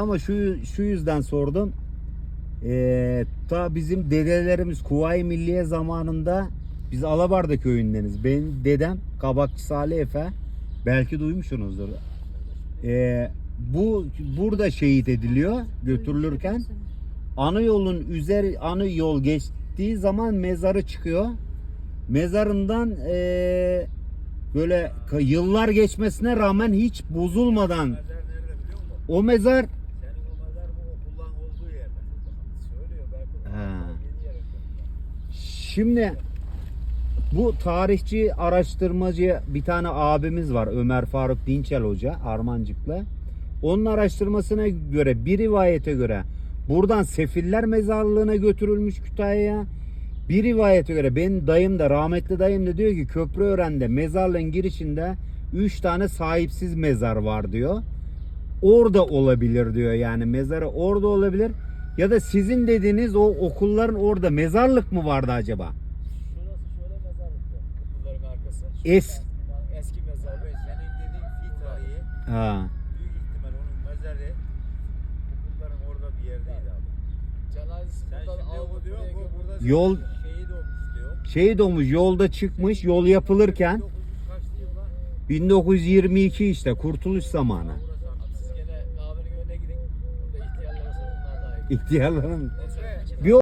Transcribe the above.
Ama şu şu yüzden sordum. Ee, ta bizim dedelerimiz Kuvayi Milliye zamanında biz Alabarda köyündeniz. Benim dedem Kabakçı Salih Efe belki duymuşsunuzdur. Ee, bu burada şehit ediliyor götürülürken. Anı yolun üzeri anı yol geçtiği zaman mezarı çıkıyor. Mezarından ee, böyle yıllar geçmesine rağmen hiç bozulmadan o mezar Senin o mezar bu okulların olduğu yerde. Söylüyor belki. Ha. Yeni yer yapıyor. Şimdi bu tarihçi araştırmacı bir tane abimiz var Ömer Faruk Dinçel Hoca Armancık'la. Onun araştırmasına göre bir rivayete göre buradan Sefiller Mezarlığı'na götürülmüş Kütahya'ya. Bir rivayete göre benim dayım da rahmetli dayım da diyor ki Köprüören'de mezarlığın girişinde 3 tane sahipsiz mezar var diyor. Orada olabilir diyor yani mezarı orada olabilir. Ya da sizin dediğiniz o okulların orada mezarlık mı vardı acaba? Şurası şöyle mezarlık yok. Okulların arkası. Es- Eski mezar. ve Senin dediğin fi tarihi. Ha. Büyük ihtimal onun mezarı okulların orada bir yerdeydi abi. Cenazesi Sen buradan şimdi aldık o diyor buraya bu burada Yol- şehit olmuş diyor. Şehit olmuş yolda çıkmış yol yapılırken 1900 kaçtı yıl lan? 1922 işte kurtuluş zamanı. ihtiyarların bir